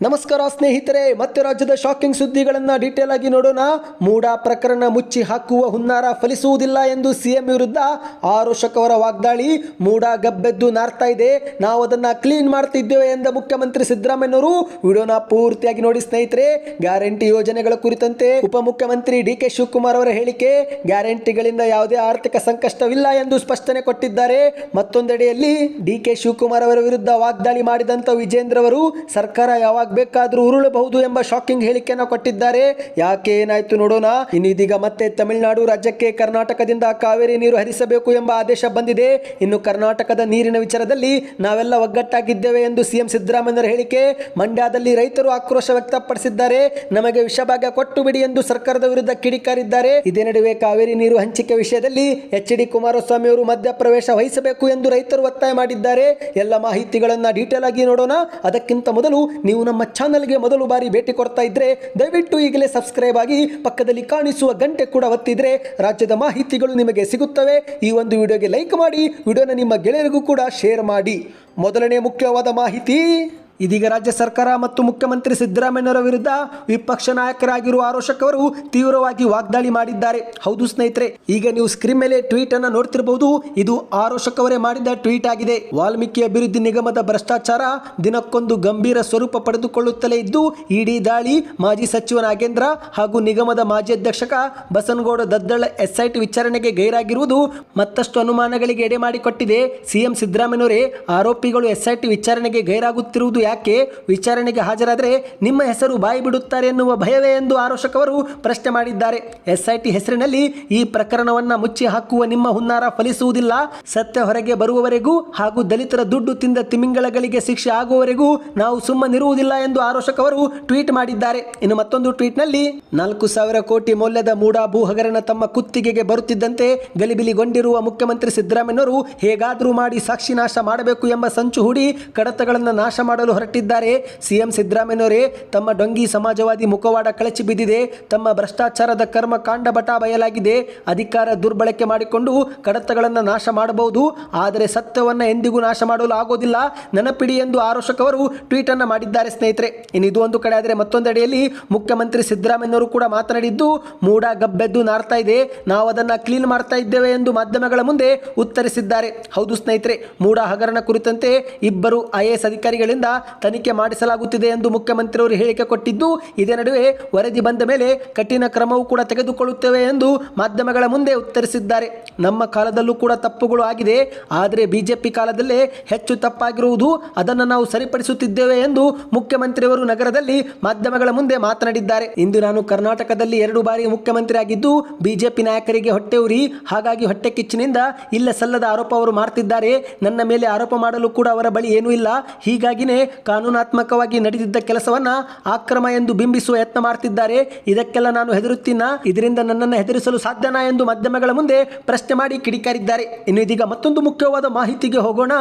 ನಮಸ್ಕಾರ ಸ್ನೇಹಿತರೆ, ಮತ್ತೆ ರಾಜ್ಯದ ಶಾಕಿಂಗ್ ಸುದ್ದಿಗಳನ್ನ ಡೀಟೇಲ್ ಆಗಿ ನೋಡೋಣ. ಮೂಡ ಪ್ರಕರಣ ಮುಚ್ಚಿ ಹಾಕುವ ಹುನ್ನಾರ ಫಲಿಸುವುದಿಲ್ಲ ಎಂದು ಸಿಎಂ ವಿರುದ್ಧ ಆರೋಷಕ್ ವಾಗ್ದಾಳಿ. ಮೂಡ ಗಬ್ಬೆದ್ದು ನಾರ್ತಾ ಇದೆ. ನಾವು ಅದನ್ನ ಕ್ಲೀನ್ ಮಾಡ್ತಿದ್ದೇವೆ ಎಂದ ಮುಖ್ಯಮಂತ್ರಿ ಸಿದ್ದರಾಮಯ್ಯನವರು. ವಿಡಿಯೋನ ಪೂರ್ತಿಯಾಗಿ ನೋಡಿ ಸ್ನೇಹಿತರೆ, ಗ್ಯಾರಂಟಿ ಯೋಜನೆಗಳ ಕುರಿತಂತೆ ಉಪಮುಖ್ಯಮಂತ್ರಿ ಡಿ ಕೆ ಶಿವಕುಮಾರ್ ಅವರ ಹೇಳಿಕೆ, ಗ್ಯಾರಂಟಿಗಳಿಂದ ಯಾವುದೇ ಆರ್ಥಿಕ ಸಂಕಷ್ಟವಿಲ್ಲ ಎಂದು ಸ್ಪಷ್ಟನೆ ಕೊಟ್ಟಿದ್ದಾರೆ. ಮತ್ತೊಂದೆಡೆಯಲ್ಲಿ ಡಿ ಕೆ ಶಿವಕುಮಾರ್ ಅವರ ವಿರುದ್ಧ ವಾಗ್ದಾಳಿ ಮಾಡಿದಂತ ವಿಜೇಂದ್ರ ಅವರು, ಸರ್ಕಾರ ಯಾವಾಗ ಬೇಕಾದರೂ ಉರುಳಬಹುದು ಎಂಬ ಶಾಕಿಂಗ್ ಹೇಳಿಕೆಯನ್ನು ಕೊಟ್ಟಿದ್ದಾರೆ. ಯಾಕೆ ಏನಾಯ್ತು ನೋಡೋಣ. ಇನ್ನಿದೀಗ ಮತ್ತೆ ತಮಿಳುನಾಡು ರಾಜ್ಯಕ್ಕೆ ಕರ್ನಾಟಕದಿಂದ ಕಾವೇರಿ ನೀರು ಹರಿಸಬೇಕು ಎಂಬ ಆದೇಶ ಬಂದಿದೆ. ಇನ್ನು ಕರ್ನಾಟಕದ ನೀರಿನ ವಿಚಾರದಲ್ಲಿ ನಾವೆಲ್ಲ ಒಗ್ಗಟ್ಟಾಗಿದ್ದೇವೆ ಎಂದು ಸಿಎಂ ಸಿದ್ದರಾಮಯ್ಯರ ಹೇಳಿಕೆ ಮಂಡ್ಯದಲ್ಲಿ ರೈತರು ಆಕ್ರೋಶ ವ್ಯಕ್ತಪಡಿಸಿದ್ದಾರೆ. ನಮಗೆ ವಿಷಭಾಗ ಕೊಟ್ಟು ಬಿಡಿ ಎಂದು ಸರ್ಕಾರದ ವಿರುದ್ಧ ಕಿಡಿಕಾರಿದ್ದಾರೆ. ಇದೇ ನಡುವೆ ಕಾವೇರಿ ನೀರು ಹಂಚಿಕೆ ವಿಷಯದಲ್ಲಿ ಎಚ್ ಡಿ ಕುಮಾರಸ್ವಾಮಿ ಅವರು ಮಧ್ಯಪ್ರವೇಶ ವಹಿಸಬೇಕು ಎಂದು ರೈತರು ಒತ್ತಾಯ ಮಾಡಿದ್ದಾರೆ. ಎಲ್ಲ ಮಾಹಿತಿಗಳನ್ನ ಡೀಟೇಲ್ ಆಗಿ ನೋಡೋಣ. ಅದಕ್ಕಿಂತ ಮೊದಲು ನೀವು ನಮ್ಮ ಚಾನಲ್ಗೆ ಮೊದಲು ಬಾರಿ ಭೇಟಿ ಕೊಡ್ತಾ ಇದ್ರೆ ದಯವಿಟ್ಟು ಈಗಲೇ ಸಬ್ಸ್ಕ್ರೈಬ್ ಆಗಿ ಪಕ್ಕದಲ್ಲಿ ಕಾಣಿಸುವ ಗಂಟೆ ಕೂಡ ಒತ್ತಿದ್ರೆ ರಾಜ್ಯದ ಮಾಹಿತಿಗಳು ನಿಮಗೆ ಸಿಗುತ್ತವೆ. ಈ ಒಂದು ವಿಡಿಯೋಗೆ ಲೈಕ್ ಮಾಡಿ, ವಿಡಿಯೋನ ನಿಮ್ಮ ಗೆಳೆಯರಿಗೂ ಕೂಡ ಶೇರ್ ಮಾಡಿ. ಮೊದಲನೇ ಮುಖ್ಯವಾದ ಮಾಹಿತಿ. ಇದೀಗ ರಾಜ್ಯ ಸರ್ಕಾರ ಮತ್ತು ಮುಖ್ಯಮಂತ್ರಿ ಸಿದ್ದರಾಮಯ್ಯನವರ ವಿರುದ್ಧ ವಿಪಕ್ಷ ನಾಯಕರಾಗಿರುವ ಆರೋಷಕ್ ಅವರು ತೀವ್ರವಾಗಿ ವಾಗ್ದಾಳಿ ಮಾಡಿದ್ದಾರೆ. ಹೌದು ಸ್ನೇಹಿತರೆ, ಈಗ ನೀವು ಸ್ಕ್ರೀನ್ ಮೇಲೆ ಟ್ವೀಟ್ ಅನ್ನು ನೋಡ್ತಿರಬಹುದು ಇದು ಆರೋಷಕ್ ಅವರೇ ಮಾಡಿದ ಟ್ವೀಟ್ ಆಗಿದೆ. ವಾಲ್ಮೀಕಿ ಅಭಿವೃದ್ಧಿ ನಿಗಮದ ಭ್ರಷ್ಟಾಚಾರ ದಿನಕ್ಕೊಂದು ಗಂಭೀರ ಸ್ವರೂಪ ಪಡೆದುಕೊಳ್ಳುತ್ತಲೇ ಇದ್ದು, ಇಡೀ ದಾಳಿ ಮಾಜಿ ಸಚಿವ ನಾಗೇಂದ್ರ ಹಾಗೂ ನಿಗಮದ ಮಾಜಿ ಅಧ್ಯಕ್ಷಕ ಬಸನಗೌಡ ದದ್ದಳ ಎಸ್ಐಟಿ ವಿಚಾರಣೆಗೆ ಗೈರಾಗಿರುವುದು ಮತ್ತಷ್ಟು ಅನುಮಾನಗಳಿಗೆ ಎಡೆ ಮಾಡಿಕೊಟ್ಟಿದೆ. ಸಿಎಂ ಸಿದ್ದರಾಮಯ್ಯನವರೇ, ಆರೋಪಿಗಳು ಎಸ್ಐಟಿ ವಿಚಾರಣೆಗೆ ಗೈರಾಗುತ್ತಿರುವುದು ಯಾಕೆ ವಿಚಾರಣೆಗೆ ಹಾಜರಾದರೆ ನಿಮ್ಮ ಹೆಸರು ಬಾಯಿ ಬಿಡುತ್ತಾರೆ ಎನ್ನುವ ಭಯವೇ ಎಂದು ಆರೋಷಕವರು ಪ್ರಶ್ನೆ ಮಾಡಿದ್ದಾರೆ. ಎಸ್ಐಟಿ ಹೆಸರಿನಲ್ಲಿ ಈ ಪ್ರಕರಣವನ್ನು ಮುಚ್ಚಿ ಹಾಕುವ ನಿಮ್ಮ ಹುನ್ನಾರ ಫಲಿಸುವುದಿಲ್ಲ. ಸತ್ಯ ಹೊರಗೆ ಬರುವವರೆಗೂ ಹಾಗೂ ದಲಿತರ ದುಡ್ಡು ತಿಂದ ತಿಮಿಂಗಳಗಳಿಗೆ ಶಿಕ್ಷೆ ಆಗುವವರೆಗೂ ನಾವು ಸುಮ್ಮನಿರುವುದಿಲ್ಲ ಎಂದು ಆರೋಷಕವರು ಟ್ವೀಟ್ ಮಾಡಿದ್ದಾರೆ. ಇನ್ನು ಮತ್ತೊಂದು ಟ್ವೀಟ್ನಲ್ಲಿ, ನಾಲ್ಕು ಸಾವಿರ ಕೋಟಿ ಮೌಲ್ಯದ ಮೂಡಾ ಭೂ ಹಗರಣ ತಮ್ಮ ಕುತ್ತಿಗೆಗೆ ಬರುತ್ತಿದ್ದಂತೆ ಗಲಿಬಿಲಿಗೊಂಡಿರುವ ಮುಖ್ಯಮಂತ್ರಿ ಸಿದ್ದರಾಮಯ್ಯನವರು ಹೇಗಾದರೂ ಮಾಡಿ ಸಾಕ್ಷಿ ನಾಶ ಮಾಡಬೇಕು ಎಂಬ ಸಂಚು ಹೂಡಿ ಕಡತಗಳನ್ನು ನಾಶ ಮಾಡಲು ಹೊರಟಿದ್ದಾರೆ. ಸಿಎಂ ಸಿದ್ದರಾಮಯ್ಯನವರೇ, ತಮ್ಮ ಡೊಂಗಿ ಸಮಾಜವಾದಿ ಮುಖವಾಡ ಕಳಚಿ ಬಿದ್ದಿದೆ. ತಮ್ಮ ಭ್ರಷ್ಟಾಚಾರದ ಕರ್ಮ ಕಾಂಡ ಬಟ ಬಯಲಾಗಿದೆ. ಅಧಿಕಾರ ದುರ್ಬಳಕೆ ಮಾಡಿಕೊಂಡು ಕಡತಗಳನ್ನು ನಾಶ ಮಾಡಬಹುದು. ಆದರೆ ಸತ್ಯವನ್ನು ಎಂದಿಗೂ ನಾಶ ಮಾಡಲು ಆಗೋದಿಲ್ಲ. ನೆನಪಿಡಿ ಎಂದು ಆರೋಷಕ್ ಅವರು ಟ್ವೀಟ್ ಅನ್ನು ಮಾಡಿದ್ದಾರೆ ಸ್ನೇಹಿತರೆ. ಇನ್ನು ಇದು ಒಂದು ಕಡೆ ಆದರೆ ಮತ್ತೊಂದೆಡೆಯಲ್ಲಿ ಮುಖ್ಯಮಂತ್ರಿ ಸಿದ್ದರಾಮಯ್ಯನವರು ಕೂಡ ಮಾತನಾಡಿದ್ದು, ಮೂಡ ಗಬ್ಬೆದ್ದು ನಾರ್ತಾ ಇದೆ. ನಾವು ಅದನ್ನು ಕ್ಲೀನ್ ಮಾಡ್ತಾ ಇದ್ದೇವೆ ಎಂದು ಮಾಧ್ಯಮಗಳ ಮುಂದೆ ಉತ್ತರಿಸಿದ್ದಾರೆ. ಹೌದು ಸ್ನೇಹಿತರೆ, ಮೂಡ ಹಗರಣ ಕುರಿತಂತೆ ಇಬ್ಬರು ಐ ಎಸ್ ಅಧಿಕಾರಿಗಳಿಂದ ತನಿಖೆ ಮಾಡಿಸಲಾಗುತ್ತಿದೆ ಎಂದು ಮುಖ್ಯಮಂತ್ರಿಯವರು ಹೇಳಿಕೆ ಕೊಟ್ಟಿದ್ದು, ಇದೇ ನಡುವೆ ವರದಿ ಬಂದ ಮೇಲೆ ಕಠಿಣ ಕ್ರಮವೂ ಕೂಡ ತೆಗೆದುಕೊಳ್ಳುತ್ತೇವೆ ಎಂದು ಮಾಧ್ಯಮಗಳ ಮುಂದೆ ಉತ್ತರಿಸಿದ್ದಾರೆ. ನಮ್ಮ ಕಾಲದಲ್ಲೂ ಕೂಡ ತಪ್ಪುಗಳು ಆಗಿದೆ. ಆದರೆ ಬಿಜೆಪಿ ಕಾಲದಲ್ಲೇ ಹೆಚ್ಚು ತಪ್ಪಾಗಿರುವುದು ಅದನ್ನು ನಾವು ಸರಿಪಡಿಸುತ್ತಿದ್ದೇವೆ ಎಂದು ಮುಖ್ಯಮಂತ್ರಿಯವರು ನಗರದಲ್ಲಿ ಮಾಧ್ಯಮಗಳ ಮುಂದೆ ಮಾತನಾಡಿದ್ದಾರೆ. ಇಂದು ನಾನು ಕರ್ನಾಟಕದಲ್ಲಿ ಎರಡು ಬಾರಿ ಮುಖ್ಯಮಂತ್ರಿ ಆಗಿದ್ದು ಬಿಜೆಪಿ ನಾಯಕರಿಗೆ ಹೊಟ್ಟೆ ಉರಿ, ಹಾಗಾಗಿ ಹೊಟ್ಟೆ ಕಿಚ್ಚಿನಿಂದ ಇಲ್ಲ ಸಲ್ಲದ ಆರೋಪ ಅವರು ಮಾಡ್ತಿದ್ದಾರೆ. ನನ್ನ ಮೇಲೆ ಆರೋಪ ಮಾಡಲು ಕೂಡ ಅವರ ಬಳಿ ಏನೂ ಇಲ್ಲ. ಹೀಗಾಗಿನೇ ಕಾನೂನಾತ್ಮಕವಾಗಿ ನಡೆದಿದ್ದ ಕೆಲಸವನ್ನ ಆಕ್ರಮ ಎಂದು ಬಿಂಬಿಸುವ ಯತ್ನ ಮಾಡ್ತಿದ್ದಾರೆ. ಇದಕ್ಕೆಲ್ಲ ನಾನು ಹೆದರುತ್ತಿನ್ನ ಇದರಿಂದ ನನ್ನನ್ನು ಹೆದರಿಸಲು ಸಾಧ್ಯನಾ ಎಂದು ಮಾಧ್ಯಮಗಳ ಮುಂದೆ ಪ್ರಶ್ನೆ ಮಾಡಿ ಕಿಡಿಕಾರಿದ್ದಾರೆ. ಇನ್ನು ಇದೀಗ ಮತ್ತೊಂದು ಮುಖ್ಯವಾದ ಮಾಹಿತಿಗೆ ಹೋಗೋಣ.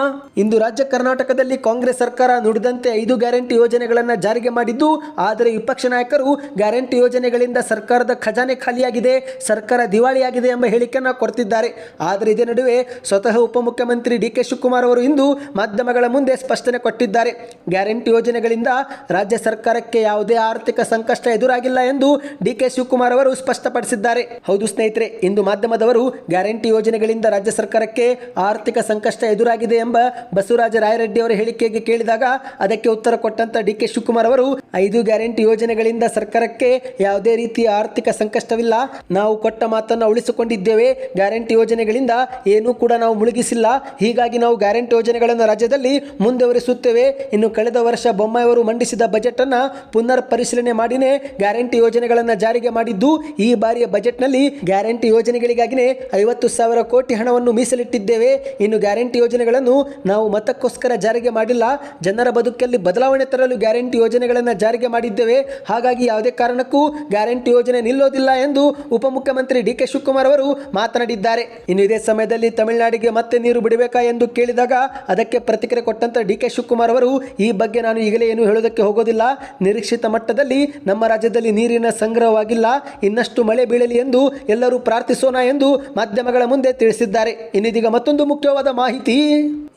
ಇಂದು ರಾಜ್ಯ ಕರ್ನಾಟಕದಲ್ಲಿ ಕಾಂಗ್ರೆಸ್ ಸರ್ಕಾರ ನುಡಿದಂತೆ ಐದು ಗ್ಯಾರಂಟಿ ಯೋಜನೆಗಳನ್ನು ಜಾರಿಗೆ ಮಾಡಿದ್ದು, ಆದರೆ ವಿಪಕ್ಷ ನಾಯಕರು ಗ್ಯಾರಂಟಿ ಯೋಜನೆಗಳಿಂದ ಸರ್ಕಾರದ ಖಜಾನೆ ಖಾಲಿಯಾಗಿದೆ, ಸರ್ಕಾರ ದಿವಾಳಿಯಾಗಿದೆ ಎಂಬ ಹೇಳಿಕೆಯನ್ನು ಕೊಡ್ತಿದ್ದಾರೆ. ಆದರೆ ಇದೇ ನಡುವೆ ಸ್ವತಃ ಉಪಮುಖ್ಯಮಂತ್ರಿ ಡಿ ಕೆ ಶಿವಕುಮಾರ್ ಅವರು ಇಂದು ಮಾಧ್ಯಮಗಳ ಮುಂದೆ ಸ್ಪಷ್ಟನೆ ಕೊಟ್ಟಿದ್ದಾರೆ. ಗ್ಯಾರಂಟಿ ಯೋಜನೆಗಳಿಂದ ರಾಜ್ಯ ಸರ್ಕಾರಕ್ಕೆ ಯಾವುದೇ ಆರ್ಥಿಕ ಸಂಕಷ್ಟ ಎದುರಾಗಿಲ್ಲ ಎಂದು ಡಿ ಕೆ ಶಿವಕುಮಾರ್ ಅವರು ಸ್ಪಷ್ಟಪಡಿಸಿದ್ದಾರೆ. ಹೌದು ಸ್ನೇಹಿತರೆ, ಇಂದು ಮಾಧ್ಯಮದವರು ಗ್ಯಾರಂಟಿ ಯೋಜನೆಗಳಿಂದ ರಾಜ್ಯ ಸರ್ಕಾರಕ್ಕೆ ಆರ್ಥಿಕ ಸಂಕಷ್ಟ ಎದುರಾಗಿದೆ ಎಂಬ ಬಸವರಾಜ ರಾಯರೆಡ್ಡಿ ಅವರ ಹೇಳಿಕೆಗೆ ಕೇಳಿದಾಗ ಅದಕ್ಕೆ ಉತ್ತರ ಕೊಟ್ಟಂತ ಡಿ ಕೆ ಶಿವಕುಮಾರ್ ಅವರು, ಐದು ಗ್ಯಾರಂಟಿ ಯೋಜನೆಗಳಿಂದ ಸರ್ಕಾರಕ್ಕೆ ಯಾವುದೇ ರೀತಿಯ ಆರ್ಥಿಕ ಸಂಕಷ್ಟವಿಲ್ಲ. ನಾವು ಕೊಟ್ಟ ಮಾತನ್ನು ಉಳಿಸಿಕೊಂಡಿದ್ದೇವೆ. ಗ್ಯಾರಂಟಿ ಯೋಜನೆಗಳಿಂದ ಏನೂ ಕೂಡ ನಾವು ಮುಳುಗಿಸಿಲ್ಲ. ಹೀಗಾಗಿ ನಾವು ಗ್ಯಾರಂಟಿ ಯೋಜನೆಗಳನ್ನು ರಾಜ್ಯದಲ್ಲಿ ಮುಂದುವರಿಸುತ್ತೇವೆ. ಇನ್ನು ಕಳೆದ ವರ್ಷ ಬೊಮ್ಮಾಯಿಯವರು ಮಂಡಿಸಿದ ಬಜೆಟ್ ಅನ್ನು ಪುನರ್ ಪರಿಶೀಲನೆ ಮಾಡಿನೇ ಗ್ಯಾರಂಟಿ ಯೋಜನೆಗಳನ್ನು ಜಾರಿಗೆ ಮಾಡಿದ್ದು, ಈ ಬಾರಿಯ ಬಜೆಟ್ನಲ್ಲಿ ಗ್ಯಾರಂಟಿ ಯೋಜನೆಗಳಿಗಾಗಿನೇ ಐವತ್ತು ಸಾವಿರ ಕೋಟಿ ಹಣವನ್ನು ಮೀಸಲಿಟ್ಟಿದ್ದೇವೆ. ಇನ್ನು ಗ್ಯಾರಂಟಿ ಯೋಜನೆಗಳನ್ನು ನಾವು ಮತಕ್ಕೋಸ್ಕರ ಜಾರಿಗೆ ಮಾಡಿಲ್ಲ. ಜನರ ಬದುಕಲ್ಲಿ ಬದಲಾವಣೆ ತರಲು ಗ್ಯಾರಂಟಿ ಯೋಜನೆಗಳನ್ನು ಜಾರಿಗೆ ಮಾಡಿದ್ದೇವೆ. ಹಾಗಾಗಿ ಯಾವುದೇ ಕಾರಣಕ್ಕೂ ಗ್ಯಾರಂಟಿ ಯೋಜನೆ ನಿಲ್ಲೋದಿಲ್ಲ ಎಂದು ಉಪಮುಖ್ಯಮಂತ್ರಿ ಡಿ ಕೆ ಶಿವಕುಮಾರ್ ಅವರು ಮಾತನಾಡಿದ್ದಾರೆ. ಇನ್ನು ಇದೇ ಸಮಯದಲ್ಲಿ ತಮಿಳುನಾಡಿಗೆ ಮತ್ತೆ ನೀರು ಬಿಡಬೇಕಾ ಎಂದು ಕೇಳಿದಾಗ ಅದಕ್ಕೆ ಪ್ರತಿಕ್ರಿಯೆ ಕೊಟ್ಟಂತ ಡಿ ಕೆ ಶಿವಕುಮಾರ್ ಅವರು ಈ ಬಗ್ಗೆ ನಾನು ಈಗಲೇ ಏನು ಹೇಳೋದಕ್ಕೆ ಹೋಗೋದಿಲ್ಲ. ನಿರೀಕ್ಷಿತ ಮಟ್ಟದಲ್ಲಿ ನಮ್ಮ ರಾಜ್ಯದಲ್ಲಿ ನೀರಿನ ಸಂಗ್ರಹವಾಗಿಲ್ಲ. ಇನ್ನಷ್ಟು ಮಳೆ ಬೀಳಲಿ ಎಂದು ಎಲ್ಲರೂ ಪ್ರಾರ್ಥಿಸೋಣ ಎಂದು ಮಾಧ್ಯಮಗಳ ಮುಂದೆ ತಿಳಿಸಿದ್ದಾರೆ. ಇನ್ನಿದೀಗ ಮತ್ತೊಂದು ಮುಖ್ಯವಾದ ಮಾಹಿತಿ.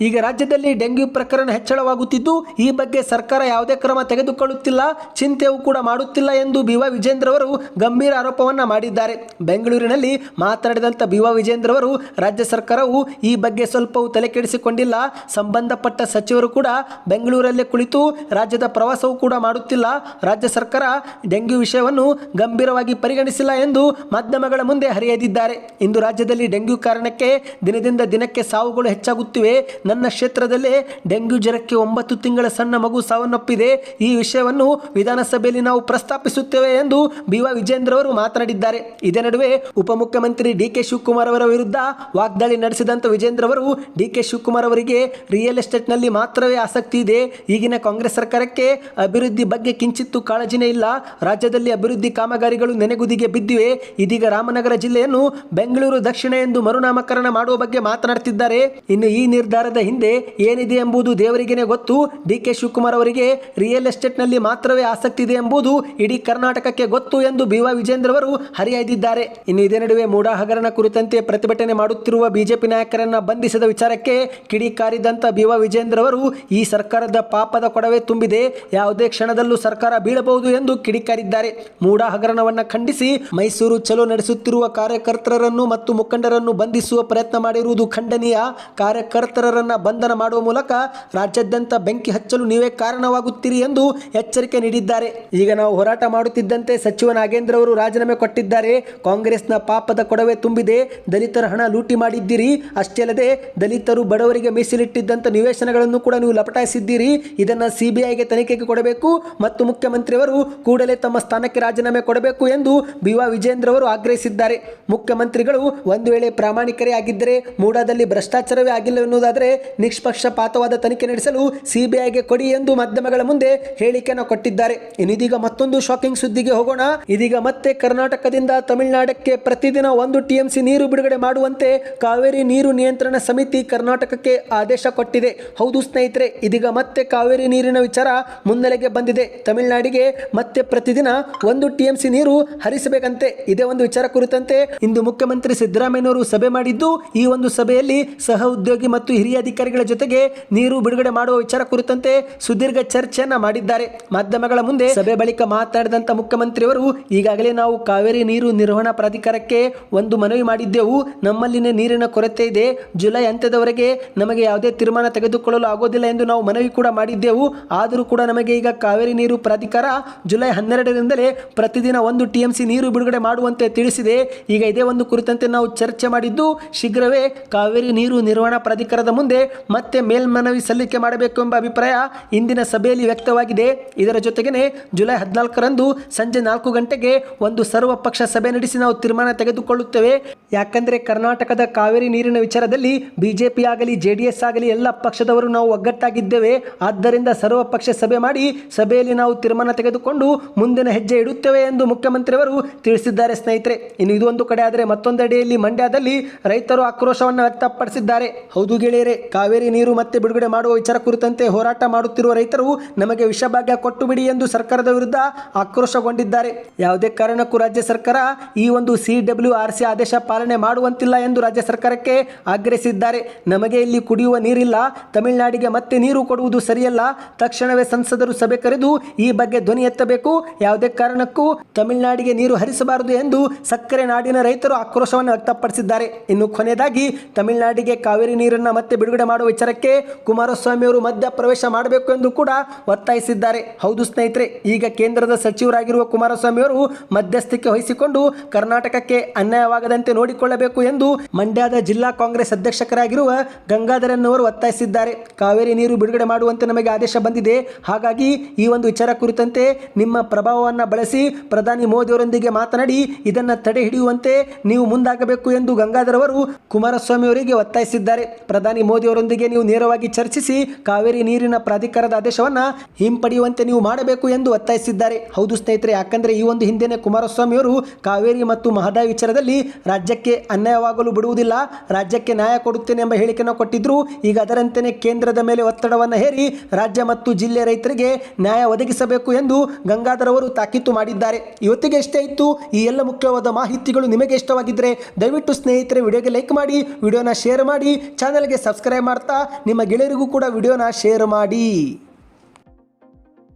ಈಗ ರಾಜ್ಯದಲ್ಲಿ ಡೆಂಗ್ಯೂ ಪ್ರಕರಣ ಹೆಚ್ಚಳವಾಗುತ್ತಿದ್ದು, ಈ ಬಗ್ಗೆ ಸರ್ಕಾರ ಯಾವುದೇ ಕ್ರಮ ತೆಗೆದುಕೊಳ್ಳುತ್ತಿಲ್ಲ, ಚಿಂತೆಯೂ ಕೂಡ ಮಾಡುತ್ತಿಲ್ಲ ಎಂದು ಬಿವಾ ವಿಜೇಂದ್ರ ಅವರು ಗಂಭೀರ ಆರೋಪವನ್ನ ಮಾಡಿದ್ದಾರೆ. ಬೆಂಗಳೂರಿನಲ್ಲಿ ಮಾತನಾಡಿದಂಥ ಬಿವಾ ವಿಜೇಂದ್ರ ಅವರು ರಾಜ್ಯ ಸರ್ಕಾರವು ಈ ಬಗ್ಗೆ ಸ್ವಲ್ಪವೂ ತಲೆಕೆಡಿಸಿಕೊಂಡಿಲ್ಲ. ಸಂಬಂಧಪಟ್ಟ ಸಚಿವರು ಕೂಡ ಬೆಂಗಳೂರಲ್ಲೇ ಕುಳಿತು ರಾಜ್ಯದ ಪ್ರವಾಸವೂ ಕೂಡ ಮಾಡುತ್ತಿಲ್ಲ. ರಾಜ್ಯ ಸರ್ಕಾರ ಡೆಂಗ್ಯೂ ವಿಷಯವನ್ನು ಗಂಭೀರವಾಗಿ ಪರಿಗಣಿಸಿಲ್ಲ ಎಂದು ಮಾಧ್ಯಮಗಳ ಮುಂದೆ ಹರಿಯದಿದ್ದಾರೆ. ಇಂದು ರಾಜ್ಯದಲ್ಲಿ ಡೆಂಗ್ಯೂ ಕಾರಣಕ್ಕೆ ದಿನದಿಂದ ದಿನಕ್ಕೆ ಸಾವುಗಳು ಹೆಚ್ಚಾಗುತ್ತಿವೆ. ನನ್ನ ಕ್ಷೇತ್ರದಲ್ಲೇ ಡೆಂಗ್ಯೂ ಜ್ವರಕ್ಕೆ ಒಂಬತ್ತು ತಿಂಗಳ ಸಣ್ಣ ಮಗು ಸಾವನ್ನಪ್ಪಿದೆ. ಈ ವಿಷಯವನ್ನು ವಿಧಾನಸಭೆಯಲ್ಲಿ ನಾವು ಪ್ರಸ್ತಾಪಿಸುತ್ತೇವೆ ಎಂದು ಬಿವ ವಿಜೇಂದ್ರ ಅವರು ಮಾತನಾಡಿದ್ದಾರೆ. ಇದೇ ನಡುವೆ ಉಪಮುಖ್ಯಮಂತ್ರಿ ಡಿ ಕೆ ಶಿವಕುಮಾರ್ ಅವರ ವಿರುದ್ಧ ವಾಗ್ದಾಳಿ ನಡೆಸಿದಂತ ವಿಜೇಂದ್ರ ಅವರು ಡಿ ಕೆ ಶಿವಕುಮಾರ್ ಅವರಿಗೆ ರಿಯಲ್ ಎಸ್ಟೇಟ್ನಲ್ಲಿ ಮಾತ್ರವೇ ಆಸಕ್ತಿ ಇದೆ. ಈಗಿನ ಕಾಂಗ್ರೆಸ್ ಸರ್ಕಾರಕ್ಕೆ ಅಭಿವೃದ್ಧಿ ಬಗ್ಗೆ ಕಿಂಚಿತ್ತೂ ಕಾಳಜಿನೇ ಇಲ್ಲ. ರಾಜ್ಯದಲ್ಲಿ ಅಭಿವೃದ್ಧಿ ಕಾಮಗಾರಿಗಳು ನೆನೆಗುದಿಗೆ ಬಿದ್ದಿವೆ. ಇದೀಗ ರಾಮನಗರ ಜಿಲ್ಲೆಯನ್ನು ಬೆಂಗಳೂರು ದಕ್ಷಿಣ ಎಂದು ಮರುನಾಮಕರಣ ಮಾಡುವ ಬಗ್ಗೆ ಮಾತನಾಡುತ್ತಿದ್ದಾರೆ ಇನ್ನು ಈ ನಿರ್ಧಾರದ ಹಿಂದೆ ಏನಿದೆ ಎಂಬುದು ದೇವರಿಗೇನೆ ಗೊತ್ತು. ಡಿ ಕೆ ಶಿವಕುಮಾರ್ ಅವರಿಗೆ ರಿಯಲ್ ಎಸ್ಟೇಟ್ನಲ್ಲಿ ಮಾತ್ರವೇ ಆಸಕ್ತಿ ಇದೆ ಎಂಬುದು ಇಡೀ ಕರ್ನಾಟಕಕ್ಕೆ ಗೊತ್ತು ಎಂದು ಬಿವಾ ವಿಜೇಂದ್ರ ಅವರು ಹರಿಹಾಯ್ದಿದ್ದಾರೆ ಇನ್ನು ಇದೇ ನಡುವೆ ಮೂಡಾ ಹಗರಣ ಕುರಿತಂತೆ ಪ್ರತಿಭಟನೆ ಮಾಡುತ್ತಿರುವ ಬಿಜೆಪಿ ನಾಯಕರನ್ನ ಬಂಧಿಸಿದ ವಿಚಾರಕ್ಕೆ ಕಿಡಿಕಾರಿದಂತ ವೈ ವಿಜೇಂದ್ರ ಅವರು, ಈ ಸರ್ಕಾರದ ಪಾಪದ ಕೊಡವೆ ತುಂಬಿದೆ. ಯಾವುದೇ ಕ್ಷಣದಲ್ಲೂ ಸರ್ಕಾರ ಬೀಳಬಹುದು ಎಂದು ಕಿಡಿಕಾರಿದ್ದಾರೆ ಮೂಡಾ ಹಗರಣವನ್ನು ಖಂಡಿಸಿ ಮೈಸೂರು ಚಲೋ ನಡೆಸುತ್ತಿರುವ ಕಾರ್ಯಕರ್ತರನ್ನು ಮತ್ತು ಮುಖಂಡರನ್ನು ಬಂಧಿಸುವ ಪ್ರಯತ್ನ ಮಾಡಿರುವುದು ಖಂಡನೀಯ. ಕಾರ್ಯಕರ್ತರನ್ನ ಬಂಧನ ಮಾಡುವ ಮೂಲಕ ರಾಜ್ಯಾದ್ಯಂತ ಬೆಂಕಿ ಹಚ್ಚಲು ನೀವೇ ಕಾರಣವಾಗುತ್ತೀರಿ ಎಂದು ಎಚ್ಚರಿಕೆ ನೀಡಿದ್ದಾರೆ. ಈಗ ನಾವು ಹೋರಾಟ ಮಾಡುತ್ತಿದ್ದಂತೆ ಸಚಿವ ನಾಗೇಂದ್ರ ಅವರು ರಾಜೀನಾಮೆ ಕೊಟ್ಟಿದ್ದಾರೆ. ಕಾಂಗ್ರೆಸ್ನ ಪಾಪದ ಕೊಡವೆ ತುಂಬಿದೆ. ದಲಿತರ ಹಣ ಲೂಟಿ ಮಾಡಿದ್ದೀರಿ. ಅಷ್ಟೇ ಅಲ್ಲದೆ ದಲಿತರು ಬಡವರಿಗೆ ಮೀಸಲಿಟ್ಟಿದ್ದಂಥ ನಿವೇಶನಗಳನ್ನು ಕೂಡ ನೀವು ಲಪಟಾಯಿಸಿದ್ದೀರಿ. ಇದನ್ನು ಸಿಬಿಐಗೆ ತನಿಖೆಗೆ ಕೊಡಬೇಕು ಮತ್ತು ಮುಖ್ಯಮಂತ್ರಿಯವರು ಕೂಡಲೇ ತಮ್ಮ ಸ್ಥಾನಕ್ಕೆ ರಾಜೀನಾಮೆ ಕೊಡಬೇಕು ಎಂದು ಬಿವಾ ವಿಜೇಂದ್ರ ಅವರು ಆಗ್ರಹಿಸಿದ್ದಾರೆ. ಮುಖ್ಯಮಂತ್ರಿಗಳು ಒಂದು ವೇಳೆ ಪ್ರಾಮಾಣಿಕರೇ ಆಗಿದ್ದರೆ ಮೂಡಾದಲ್ಲಿ ಭ್ರಷ್ಟಾಚಾರವೇ ಆಗಿಲ್ಲ ಎನ್ನುವುದಾದರೆ ನಿಷ್ಪಕ್ಷಪಾತವಾದ ತನಿಖೆ ನಡೆಸಲು ಸಿಬಿಐಗೆ ಕೊಡಿ ಎಂದು ಮಾಧ್ಯಮಗಳ ಮುಂದೆ ಹೇಳಿಕೆಯನ್ನು ಕೊಟ್ಟಿದ್ದಾರೆ. ಇನ್ನಿದೀಗ ಮತ್ತೊಂದು ಶಾಕಿಂಗ್ ಸುದ್ದಿಗೆ ಹೋಗೋಣ. ಇದೀಗ ಮತ್ತೆ ಕರ್ನಾಟಕದಿಂದ ತಮಿಳುನಾಡಕ್ಕೆ ಪ್ರತಿದಿನ ಒಂದು ಟಿಎಂಸಿ ನೀರು ಬಿಡುಗಡೆ ಮಾಡುವಂತೆ ಕಾವೇರಿ ನೀರು ನಿಯಂತ್ರಣ ಸಮಿತಿ ಕರ್ನಾಟಕಕ್ಕೆ ಆದೇಶ ಕೊಟ್ಟಿದೆ. ಹೌದು ಸ್ನೇಹಿತರೆ, ಇದೀಗ ಮತ್ತೆ ಕಾವೇರಿ ನೀರಿನ ವಿಚಾರ ಮುನ್ನೆಲೆಗೆ ಬಂದಿದೆ. ತಮಿಳುನಾಡಿಗೆ ಮತ್ತೆ ಪ್ರತಿದಿನ ಒಂದು ಟಿಎಂಸಿ ನೀರು ಹರಿಸಬೇಕಂತೆ. ಇದೇ ಒಂದು ವಿಚಾರ ಕುರಿತಂತೆ ಇಂದು ಮುಖ್ಯಮಂತ್ರಿ ಸಿದ್ದರಾಮಯ್ಯನವರು ಸಭೆ ಮಾಡಿದ್ದು, ಈ ಒಂದು ಸಭೆಯಲ್ಲಿ ಸಹ ಉದ್ಯೋಗಿ ಮತ್ತು ಹಿರಿಯ ಅಧಿಕಾರಿಗಳ ಜೊತೆಗೆ ನೀರು ಬಿಡುಗಡೆ ಮಾಡುವ ವಿಚಾರ ಕುರಿತಂತೆ ಸುದೀರ್ಘ ಚರ್ಚೆಯನ್ನ ಮಾಡಿದ್ದಾರೆ. ಮಾಧ್ಯಮಗಳ ಮುಂದೆ ಸಭೆ ಬಳಿಕ ಮಾತನಾಡಿದಂತ ಮುಖ್ಯಮಂತ್ರಿಯವರು, ಈಗಾಗಲೇ ನಾವು ಕಾವೇರಿ ನೀರು ನಿರ್ವಹಣಾ ಪ್ರಾಧಿಕಾರಕ್ಕೆ ಒಂದು ಮನವಿ ಮಾಡಿದ್ದೆವು. ನಮ್ಮಲ್ಲಿನ ನೀರಿನ ಕೊರತೆ ಇದೆ. ಜುಲೈ ಅಂತ್ಯದವರೆಗೆ ನಮಗೆ ಯಾವುದೇ ತೀರ್ಮಾನ ತೆಗೆದುಕೊಳ್ಳಲು ಆಗೋದಿಲ್ಲ ಎಂದು ನಾವು ಮನವಿ ಕೂಡ ಮಾಡಿದ್ದೆವು. ಆದರೂ ಕೂಡ ನಮಗೆ ಈಗ ಕಾವೇರಿ ನೀರು ಪ್ರಾಧಿಕಾರ ಜುಲೈ ಹನ್ನೆರಡರಿಂದಲೇ ಪ್ರತಿದಿನ ಒಂದು ಟಿಎಂಸಿ ನೀರು ಬಿಡುಗಡೆ ಮಾಡುವಂತೆ ತಿಳಿಸಿದೆ. ಈಗ ಇದೇ ಒಂದು ಕುರಿತಂತೆ ನಾವು ಚರ್ಚೆ ಮಾಡಿದ್ದು, ಶೀಘ್ರವೇ ಕಾವೇರಿ ನೀರು ನಿರ್ವಹಣಾ ಪ್ರಾಧಿಕಾರದ ಮುಂದೆ ಮತ್ತೆ ಮೇಲ್ಮನವಿ ಸಲ್ಲಿಕೆ ಮಾಡಬೇಕು ಎಂಬ ಅಭಿಪ್ರಾಯ ಇಂದಿನ ಸಭೆಯಲ್ಲಿ ವ್ಯಕ್ತವಾಗಿದೆ. ಇದರ ಜೊತೆಗೇ ಜುಲೈ ಹದಿನಾಲ್ಕರಂದು ಸಂಜೆ ನಾಲ್ಕು ಗಂಟೆಗೆ ಒಂದು ಸರ್ವಪಕ್ಷ ಸಭೆ ನಡೆಸಿ ನಾವು ತೀರ್ಮಾನ ತೆಗೆದುಕೊಳ್ಳುತ್ತೇವೆ. ಯಾಕಂದರೆ ಕರ್ನಾಟಕದ ಕಾವೇರಿ ನೀರಿನ ವಿಚಾರದಲ್ಲಿ ಬಿಜೆಪಿ ಆಗಲಿ ಜೆ ಆಗಲಿ ಎಲ್ಲ ಪಕ್ಷದವರು ನಾವು ಒಗ್ಗಟ್ಟಾಗಿದ್ದೇವೆ. ಆದ್ದರಿಂದ ಸರ್ವಪಕ್ಷ ಸಭೆ ಮಾಡಿ ಸಭೆಯಲ್ಲಿ ನಾವು ತೀರ್ಮಾನ ತೆಗೆದುಕೊಂಡು ಮುಂದಿನ ಹೆಜ್ಜೆ ಇಡುತ್ತೇವೆ ಎಂದು ಮುಖ್ಯಮಂತ್ರಿಯವರು ತಿಳಿಸಿದ್ದಾರೆ ಸ್ನೇಹಿತರೆ. ಇನ್ನು ಇದೊಂದು ಕಡೆ ಆದರೆ ಮತ್ತೊಂದೆಡೆಯಲ್ಲಿ ಮಂಡ್ಯದಲ್ಲಿ ರೈತರು ಆಕ್ರೋಶವನ್ನು ವ್ಯಕ್ತಪಡಿಸಿದ್ದಾರೆ. ಹೌದು ಗೆಳೆಯರೆ ಕಾವೇರಿ ನೀರು ಮತ್ತೆ ಬಿಡುಗಡೆ ಮಾಡುವ ವಿಚಾರ ಕುರಿತಂತೆ ಹೋರಾಟ ಮಾಡುತ್ತಿರುವ ರೈತರು ನಮಗೆ ವಿಷಭಾಗ್ಯ ಕೊಟ್ಟು ಬಿಡಿ ಎಂದು ಸರ್ಕಾರದ ವಿರುದ್ಧ ಆಕ್ರೋಶಗೊಂಡಿದ್ದಾರೆ. ಯಾವುದೇ ಕಾರಣಕ್ಕೂ ರಾಜ್ಯ ಸರ್ಕಾರ ಈ ಒಂದು ಸಿ ಡಬ್ಲ್ಯೂ ಆರ್ ಸಿ ಆದೇಶ ಪಾಲನೆ ಮಾಡುವಂತಿಲ್ಲ ಎಂದು ರಾಜ್ಯ ಸರ್ಕಾರಕ್ಕೆ ಆಗ್ರಹಿಸಿದ್ದಾರೆ. ನಮಗೆ ಇಲ್ಲಿ ಕುಡಿಯುವ ನೀರಿಲ್ಲ, ತಮಿಳುನಾಡಿಗೆ ಮತ್ತೆ ನೀರು ಕೊಡುವುದು ಸರಿಯಲ್ಲ, ತಕ್ಷಣವೇ ಸಂಸದರು ಸಭೆ ಕರೆದು ಈ ಬಗ್ಗೆ ಧ್ವನಿ ಎತ್ತಬೇಕು. ಯಾವುದೇ ಕಾರಣಕ್ಕೂ ತಮಿಳುನಾಡಿಗೆ ನೀರು ಹರಿಸಬಾರದು ಎಂದು ಸಕ್ಕರೆ ನಾಡಿನ ರೈತರು ಆಕ್ರೋಶವನ್ನು ವ್ಯಕ್ತಪಡಿಸಿದ್ದಾರೆ. ಇನ್ನು ಕೊನೆಯದಾಗಿ ತಮಿಳುನಾಡಿಗೆ ಕಾವೇರಿ ನೀರನ್ನು ಮತ್ತೆ ಬಿಡುಗಡೆ ಮಾಡುವ ವಿಚಾರಕ್ಕೆ ಕುಮಾರಸ್ವಾಮಿ ಅವರು ಮಧ್ಯ ಪ್ರವೇಶ ಮಾಡಬೇಕು ಎಂದು ಕೂಡ ಒತ್ತಾಯಿಸಿದ್ದಾರೆ. ಹೌದು ಸ್ನೇಹಿತರೆ, ಈಗ ಕೇಂದ್ರದ ಸಚಿವರಾಗಿರುವ ಕುಮಾರಸ್ವಾಮಿ ಅವರು ಮಧ್ಯಸ್ಥಿಕೆ ವಹಿಸಿಕೊಂಡು ಕರ್ನಾಟಕಕ್ಕೆ ಅನ್ಯಾಯವಾಗದಂತೆ ನೋಡಿಕೊಳ್ಳಬೇಕು ಎಂದು ಮಂಡ್ಯದ ಜಿಲ್ಲಾ ಕಾಂಗ್ರೆಸ್ ಅಧ್ಯಕ್ಷರಾಗಿರುವ ಗಂಗಾಧರನ್ ಅವರು ಒತ್ತಾಯಿಸಿದ್ದಾರೆ. ಕಾವೇರಿ ನೀರು ಬಿಡುಗಡೆ ಮಾಡುವಂತೆ ನಮಗೆ ಆದೇಶ ಬಂದಿದೆ. ಹಾಗಾಗಿ ಈ ಒಂದು ವಿಚಾರ ಕುರಿತಂತೆ ನಿಮ್ಮ ಪ್ರಭಾವವನ್ನು ಬಳಸಿ ಪ್ರಧಾನಿ ಮೋದಿ ಅವರೊಂದಿಗೆ ಮಾತನಾಡಿ ಇದನ್ನು ತಡೆ ಹಿಡಿಯುವಂತೆ ನೀವು ಮುಂದಾಗಬೇಕು ಎಂದು ಗಂಗಾಧರ್ ಅವರು ಕುಮಾರಸ್ವಾಮಿ ಅವರಿಗೆ ಒತ್ತಾಯಿಸಿದ್ದಾರೆ. ಪ್ರಧಾನಿ ಅವರೊಂದಿಗೆ ನೀವು ನೇರವಾಗಿ ಚರ್ಚಿಸಿ ಕಾವೇರಿ ನೀರಿನ ಪ್ರಾಧಿಕಾರದ ಆದೇಶವನ್ನು ಹಿಂಪಡೆಯುವಂತೆ ನೀವು ಮಾಡಬೇಕು ಎಂದು ಒತ್ತಾಯಿಸಿದ್ದಾರೆ. ಹೌದು ಸ್ನೇಹಿತರೆ, ಯಾಕಂದರೆ ಈ ಒಂದು ಹಿಂದೆನೆ ಕುಮಾರಸ್ವಾಮಿ ಅವರು ಕಾವೇರಿ ಮತ್ತು ಮಹದಾಯಿ ವಿಚಾರದಲ್ಲಿ ರಾಜ್ಯಕ್ಕೆ ಅನ್ಯಾಯವಾಗಲು ಬಿಡುವುದಿಲ್ಲ, ರಾಜ್ಯಕ್ಕೆ ನ್ಯಾಯ ಕೊಡುತ್ತೇನೆ ಎಂಬ ಹೇಳಿಕೆಯನ್ನು ಕೊಟ್ಟಿದ್ರು. ಈಗ ಅದರಂತೆಯೇ ಕೇಂದ್ರದ ಮೇಲೆ ಒತ್ತಡವನ್ನು ಹೇರಿ ರಾಜ್ಯ ಮತ್ತು ಜಿಲ್ಲೆ ರೈತರಿಗೆ ನ್ಯಾಯ ಒದಗಿಸಬೇಕು ಎಂದು ಗಂಗಾಧರ್ ಅವರು ತಾಕೀತು ಮಾಡಿದ್ದಾರೆ. ಇವತ್ತಿಗೆ ಇಷ್ಟೇ ಇತ್ತು. ಈ ಎಲ್ಲ ಮುಖ್ಯವಾದ ಮಾಹಿತಿಗಳು ನಿಮಗೆ ಇಷ್ಟವಾಗಿದ್ದರೆ ದಯವಿಟ್ಟು ಸ್ನೇಹಿತರೆ, ವಿಡಿಯೋಗೆ ಲೈಕ್ ಮಾಡಿ, ವಿಡಿಯೋನ ಶೇರ್ ಮಾಡಿ, ಚಾನಲ್ಗೆ ಸಬ್ಸ್ಕ್ರೈಬ್ ಸಬ್ಸ್ಕ್ರೈಬ್ ಮಾಡ್ತಾ ನಿಮ್ಮ ಗೆಳೆಯರಿಗೂ ಕೂಡ ವಿಡಿಯೋನ ಶೇರ್ ಮಾಡಿ.